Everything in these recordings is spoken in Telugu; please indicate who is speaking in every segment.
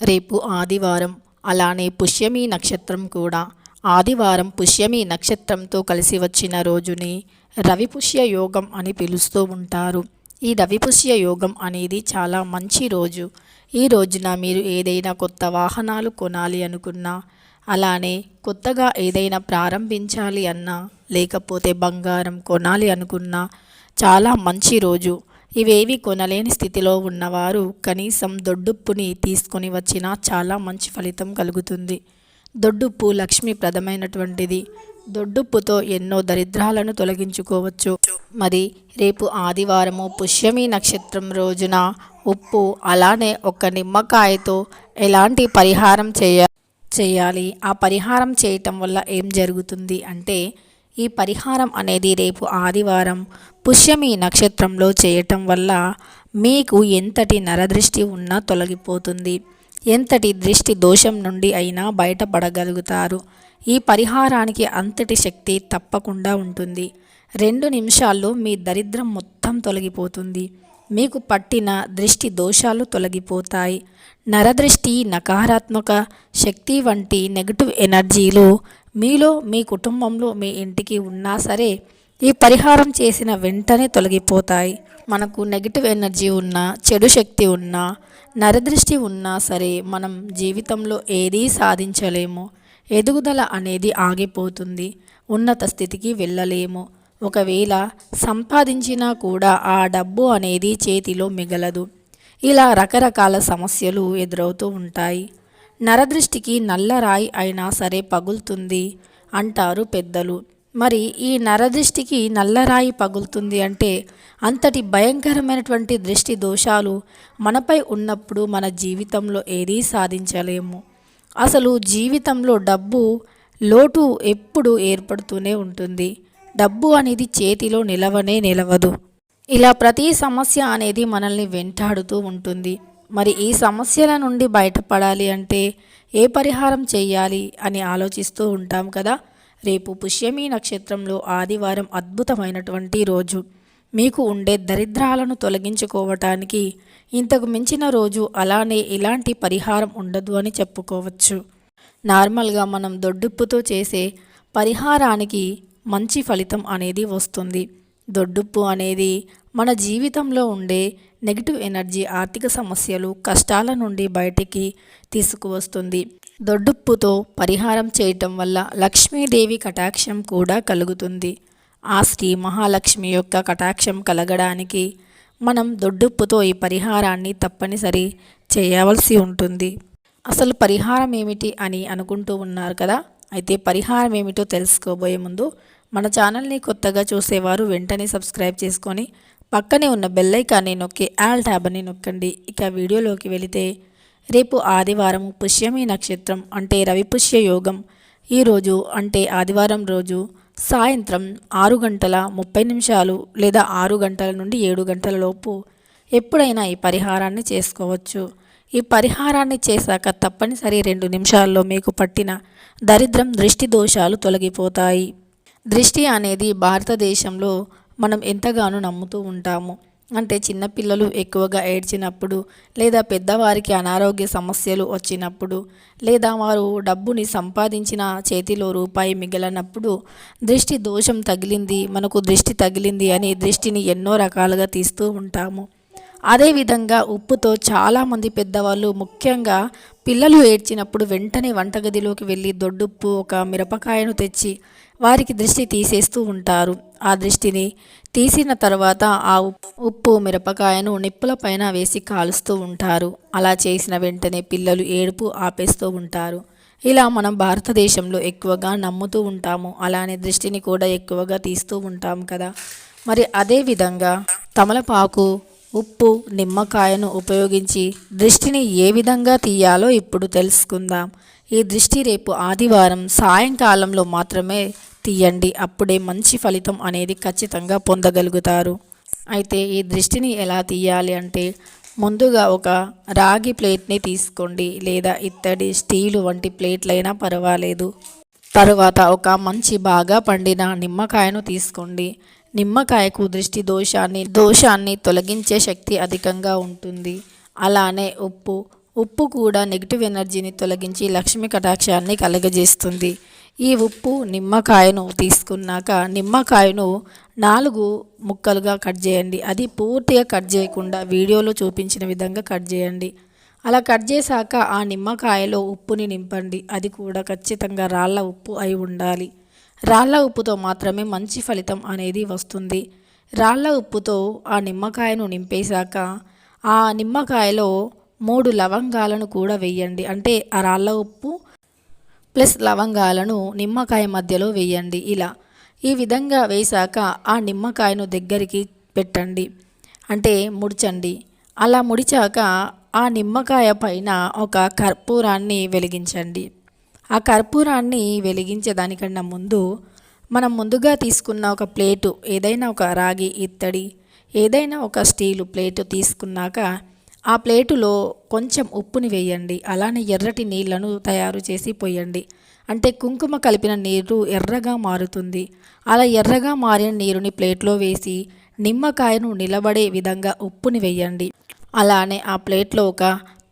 Speaker 1: రేపు ఆదివారం అలానే పుష్యమి నక్షత్రం కూడా. ఆదివారం పుష్యమి నక్షత్రంతో కలిసి వచ్చిన రోజుని రవిపుష్య యోగం అని పిలుస్తూ ఉంటారు. ఈ రవిపుష్య యోగం అనేది చాలా మంచి రోజు. ఈ రోజున మీరు ఏదైనా కొత్త వాహనాలు కొనాలి అనుకున్నా అలానే కొత్తగా ఏదైనా ప్రారంభించాలి అన్నా లేకపోతే బంగారం కొనాలి అనుకున్నా చాలా మంచి రోజు. ఇవేవి కొనలేని స్థితిలో ఉన్నవారు కనీసం దొడ్డుప్పుని తీసుకొని వచ్చినా చాలా మంచి ఫలితం కలుగుతుంది. దొడ్డుప్పు లక్ష్మీప్రదమైనటువంటిది. దొడ్డుప్పుతో ఎన్నో దరిద్రాలను తొలగించుకోవచ్చు. మరి రేపు ఆదివారము పుష్యమి నక్షత్రం రోజున ఉప్పు అలానే ఒక నిమ్మకాయతో ఎలాంటి పరిహారం చేయ చేయాలి? ఆ పరిహారం చేయటం వల్ల ఏం జరుగుతుంది అంటే ఈ పరిహారం అనేది రేపు ఆదివారం పుష్యమి నక్షత్రంలో చేయటం వల్ల మీకు ఎంతటి నరదృష్టి ఉన్నా తొలగిపోతుంది. ఎంతటి దృష్టి దోషం నుండి అయినా బయటపడగలుగుతారు. ఈ పరిహారానికి అంతటి శక్తి తప్పకుండా ఉంటుంది. రెండు నిమిషాల్లో మీ దరిద్రం మొత్తం తొలగిపోతుంది. మీకు పట్టిన దృష్టి దోషాలు తొలగిపోతాయి. నరదృష్టి నకారాత్మక శక్తి వంటి నెగటివ్ ఎనర్జీలు మీలో మీ కుటుంబంలో మీ ఇంటికి ఉన్నా సరే ఈ పరిహారం చేసిన వెంటనే తొలగిపోతాయి. మనకు నెగిటివ్ ఎనర్జీ ఉన్నా చెడు శక్తి ఉన్నా నరదృష్టి ఉన్నా సరే మనం జీవితంలో ఏదీ సాధించలేము. ఎదుగుదల అనేది ఆగిపోతుంది. ఉన్నత స్థితికి వెళ్ళలేము. ఒకవేళ సంపాదించినా కూడా ఆ డబ్బు అనేది చేతిలో మిగలదు. ఇలా రకరకాల సమస్యలు ఎదురవుతూ ఉంటాయి. నరదృష్టికి నల్లరాయి అయినా సరే పగులుతుంది అంటారు పెద్దలు. మరి ఈ నరదృష్టికి నల్లరాయి పగులుతుంది అంటే అంతటి భయంకరమైనటువంటి దృష్టి దోషాలు మనపై ఉన్నప్పుడు మన జీవితంలో ఏదీ సాధించలేము. అసలు జీవితంలో డబ్బు లోటు ఎప్పుడు ఏర్పడుతూనే ఉంటుంది. డబ్బు అనేది చేతిలో నిలవనే నిలవదు. ఇలా ప్రతి సమస్య అనేది మనల్ని వెంటాడుతూ ఉంటుంది. మరి ఈ సమస్యల నుండి బయటపడాలి అంటే ఏ పరిహారం చేయాలి అని ఆలోచిస్తూ ఉంటాం కదా. రేపు పుష్యమి నక్షత్రంలో ఆదివారం అద్భుతమైనటువంటి రోజు. మీకు ఉండే దరిద్రాలను తొలగించుకోవటానికి ఇంతకు మించిన రోజు అలానే ఇలాంటి పరిహారం ఉండదు అని చెప్పుకోవచ్చు. నార్మల్గా మనం దొడ్డుప్పుతో చేసే పరిహారానికి మంచి ఫలితం అనేది వస్తుంది. దొడ్డుప్పు అనేది మన జీవితంలో ఉండే నెగిటివ్ ఎనర్జీ ఆర్థిక సమస్యలు కష్టాల నుండి బయటికి తీసుకువస్తుంది. దొడ్డుప్పుతో పరిహారం చేయటం వల్ల లక్ష్మీదేవి కటాక్షం కూడా కలుగుతుంది. ఆ శ్రీ మహాలక్ష్మి యొక్క కటాక్షం కలగడానికి మనం దొడ్డుప్పుతో ఈ పరిహారాన్ని తప్పనిసరి చేయవలసి ఉంటుంది. అసలు పరిహారం ఏమిటి అని అనుకుంటూ ఉన్నారు కదా? అయితే పరిహారం ఏమిటో తెలుసుకోబోయే ముందు మన ఛానల్ని కొత్తగా చూసేవారు వెంటనే సబ్స్క్రైబ్ చేసుకొని పక్కనే ఉన్న బెల్లైకాన్ని నొక్కి ఆల్ ట్యాబ్ అని నొక్కండి. ఇక వీడియోలోకి వెళితే రేపు ఆదివారం పుష్యమి నక్షత్రం అంటే రవిపుష్య యోగం. ఈరోజు అంటే ఆదివారం రోజు సాయంత్రం ఆరు గంటల ముప్పై నిమిషాలు లేదా ఆరు గంటల నుండి ఏడు గంటల లోపు ఎప్పుడైనా ఈ పరిహారాన్ని చేసుకోవచ్చు. ఈ పరిహారాన్ని చేశాక తప్పనిసరి రెండు నిమిషాల్లో మీకు పట్టిన దరిద్రం దృష్టి దోషాలు తొలగిపోతాయి. దృష్టి అనేది భారతదేశంలో మనం ఎంతగానో నమ్ముతూ ఉంటాము. అంటే చిన్నపిల్లలు ఎక్కువగా ఏడ్చినప్పుడు లేదా పెద్దవారికి అనారోగ్య సమస్యలు వచ్చినప్పుడు లేదా వారు డబ్బుని సంపాదించిన చేతిలో రూపాయి మిగిలినప్పుడు దృష్టి దోషం తగిలింది మనకు దృష్టి తగిలింది అని దృష్టిని ఎన్నో రకాలుగా తీస్తూ ఉంటాము. అదేవిధంగా ఉప్పుతో చాలామంది పెద్దవాళ్ళు ముఖ్యంగా పిల్లలు ఏడ్చినప్పుడు వెంటనే వంటగదిలోకి వెళ్ళి దొడ్డుప్పు ఒక మిరపకాయను తెచ్చి వారికి దృష్టి తీసేస్తూ ఉంటారు. ఆ దృష్టిని తీసిన తర్వాత ఆ ఉప్పు మిరపకాయను నిప్పుల పైన వేసి కాలుస్తూ ఉంటారు. అలా చేసిన వెంటనే పిల్లలు ఏడుపు ఆపేస్తూ ఉంటారు. ఇలా మనం భారతదేశంలో ఎక్కువగా నమ్ముతూ ఉంటాము. అలానే దృష్టిని కూడా ఎక్కువగా తీస్తూ ఉంటాం కదా. మరి అదే విధంగా తమలపాకు ఉప్పు నిమ్మకాయను ఉపయోగించి దృష్టిని ఏ విధంగా తీయాలో ఇప్పుడు తెలుసుకుందాం. ఈ దృష్టి రేపు ఆదివారం సాయంకాలంలో మాత్రమే తీయండి అప్పుడే మంచి ఫలితం అనేది ఖచ్చితంగా పొందగలుగుతారు. అయితే ఈ దృష్టిని ఎలా తీయాలి అంటే ముందుగా ఒక రాగి ప్లేట్ని తీసుకోండి లేదా ఇత్తడి స్టీలు వంటి ప్లేట్లైనా పర్వాలేదు. తరువాత ఒక మంచి బాగా పండిన నిమ్మకాయను తీసుకోండి. నిమ్మకాయకు దృష్టి దోషాన్ని దోషాన్ని తొలగించే శక్తి అధికంగా ఉంటుంది. అలానే ఉప్పు ఉప్పు కూడా నెగిటివ్ ఎనర్జీని తొలగించి లక్ష్మి కటాక్షాన్ని కలగజేస్తుంది. ఈ ఉప్పు నిమ్మకాయను తీసుకున్నాక నిమ్మకాయను నాలుగు ముక్కలుగా కట్ చేయండి. అది పూర్తిగా కట్ చేయకుండా వీడియోలో చూపించిన విధంగా కట్ చేయండి. అలా కట్ చేశాక ఆ నిమ్మకాయలో ఉప్పుని నింపండి. అది కూడా ఖచ్చితంగా రాళ్ళ ఉప్పు అయి ఉండాలి. రాళ్ళ ఉప్పుతో మాత్రమే మంచి ఫలితం అనేది వస్తుంది. రాళ్ళ ఉప్పుతో ఆ నిమ్మకాయను నింపేశాక ఆ నిమ్మకాయలో మూడు లవంగాలను కూడా వేయండి. అంటే ఆ రాళ్ళ ఉప్పు ప్లస్ లవంగాలను నిమ్మకాయ మధ్యలో వేయండి. ఇలా ఈ విధంగా వేశాక ఆ నిమ్మకాయను దగ్గరికి పెట్టండి. అంటే ముడిచండి. అలా ముడిచాక ఆ నిమ్మకాయ పైన ఒక కర్పూరాన్ని వెలిగించండి. ఆ కర్పూరాన్ని వెలిగించే దానికన్నా ముందు మనం ముందుగా తీసుకున్న ఒక ప్లేటు ఏదైనా ఒక రాగి ఇత్తడి ఏదైనా ఒక స్టీలు ప్లేటు తీసుకున్నాక ఆ ప్లేటులో కొంచెం ఉప్పుని వేయండి. అలానే ఎర్రటి నీళ్ళను తయారు చేసి పోయండి అంటే కుంకుమ కలిపిన నీరు ఎర్రగా మారుతుంది. అలా ఎర్రగా మారిన నీరుని ప్లేట్లో వేసి నిమ్మకాయను నిలబడే విధంగా ఉప్పుని వేయండి. అలానే ఆ ప్లేట్లో ఒక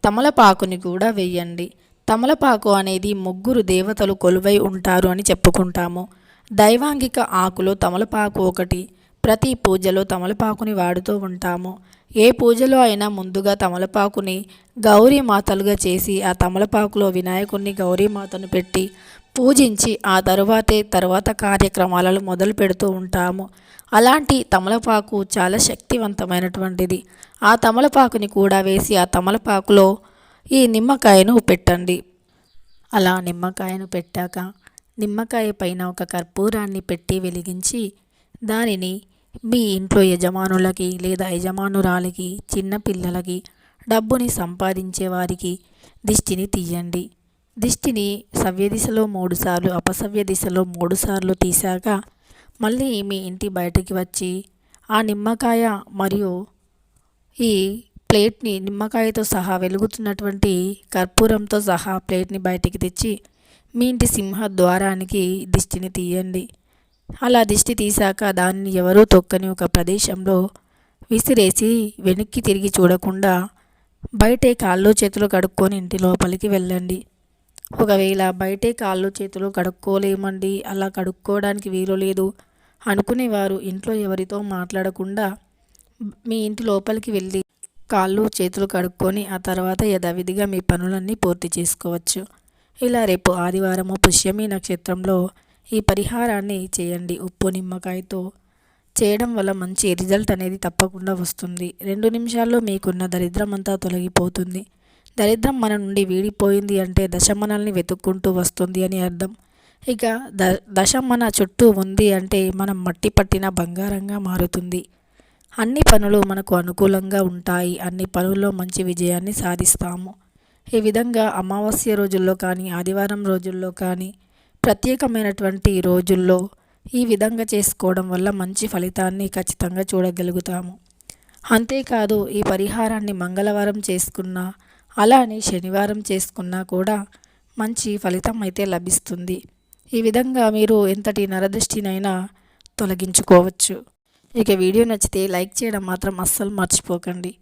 Speaker 1: తమలపాకుని కూడా వేయండి. తమలపాకు అనేది ముగ్గురు దేవతలు కొలువై ఉంటారు అని చెప్పుకుంటాము. దైవాంగిక ఆకులో తమలపాకు ఒకటి ప్రతి పూజలో తమలపాకుని వాడుతూ ఉంటాము. ఏ పూజలో అయినా ముందుగా తమలపాకుని గౌరీ మాతలుగా చేసి ఆ తమలపాకులో వినాయకుడిని గౌరీమాతను పెట్టి పూజించి ఆ తరువాతే తర్వాత కార్యక్రమాలను మొదలు పెడుతూ ఉంటాము. అలాంటి తమలపాకు చాలా శక్తివంతమైనటువంటిది. ఆ తమలపాకుని కూడా వేసి ఆ తమలపాకులో ఈ నిమ్మకాయను పెట్టండి. అలా నిమ్మకాయను పెట్టాక నిమ్మకాయ పైన ఒక కర్పూరాన్ని పెట్టి వెలిగించి దానిని మీ ఇంట్లో యజమానులకి లేదా యజమానురాలకి చిన్నపిల్లలకి డబ్బుని సంపాదించే వారికి దిష్టిని తీయండి. దిష్టిని సవ్య దిశలో మూడుసార్లు అపసవ్య దిశలో మూడుసార్లు తీశాక మళ్ళీ మీ ఇంటి బయటికి వచ్చి ఆ నిమ్మకాయ మరియు ఈ ప్లేట్ని నిమ్మకాయతో సహా వెలుగుతున్నటువంటి కర్పూరంతో సహా ప్లేట్ని బయటికి తెచ్చి మీ ఇంటి సింహ ద్వారానికి దిష్టిని తీయండి. అలా దిష్టి తీశాక దాన్ని ఎవరూ తొక్కని ఒక ప్రదేశంలో విసిరేసి వెనక్కి తిరిగి చూడకుండా బయటే కాళ్ళు చేతులు కడుక్కొని ఇంటి లోపలికి వెళ్ళండి. ఒకవేళ బయటే కాళ్ళు చేతులు కడుక్కోలేమండి అలా కడుక్కోవడానికి వీలు లేదు అనుకునేవారు ఇంట్లో ఎవరితో మాట్లాడకుండా మీ ఇంటి లోపలికి వెళ్ళి కాళ్ళు చేతులు కడుక్కొని ఆ తర్వాత యథావిధిగా మీ పనులన్నీ పూర్తి చేసుకోవచ్చు. ఇలా రేపు ఆదివారము పుష్యమి నక్షత్రంలో ఈ పరిహారాన్ని చేయండి. ఉప్పు నిమ్మకాయతో చేయడం వల్ల మంచి రిజల్ట్ అనేది తప్పకుండా వస్తుంది. రెండు నిమిషాల్లో మీకున్న దరిద్రం అంతా తొలగిపోతుంది. దరిద్రం మన నుండి వీడిపోయింది అంటే దశమనల్ని వెతుక్కుంటూ వస్తుంది అని అర్థం. ఇక ద దశ మన చుట్టూ ఉంది అంటే మనం మట్టి పట్టిన బంగారంగా మారుతుంది. అన్ని పనులు మనకు అనుకూలంగా ఉంటాయి. అన్ని పనుల్లో మంచి విజయాన్ని సాధిస్తాము. ఈ విధంగా అమావాస్య రోజుల్లో కానీ ఆదివారం రోజుల్లో కానీ ప్రత్యేకమైనటువంటి రోజుల్లో ఈ విధంగా చేసుకోవడం వల్ల మంచి ఫలితాన్ని ఖచ్చితంగా చూడగలుగుతాము. అంతేకాదు ఈ పరిహారాన్ని మంగళవారం చేసుకున్నా అలానే శనివారం చేసుకున్నా కూడా మంచి ఫలితం అయితే లభిస్తుంది. ఈ విధంగా మీరు ఎంతటి నరదృష్టినైనా తొలగించుకోవచ్చు. ఇక వీడియో నచ్చితే లైక్ చేయడం మాత్రం అస్సలు మర్చిపోకండి.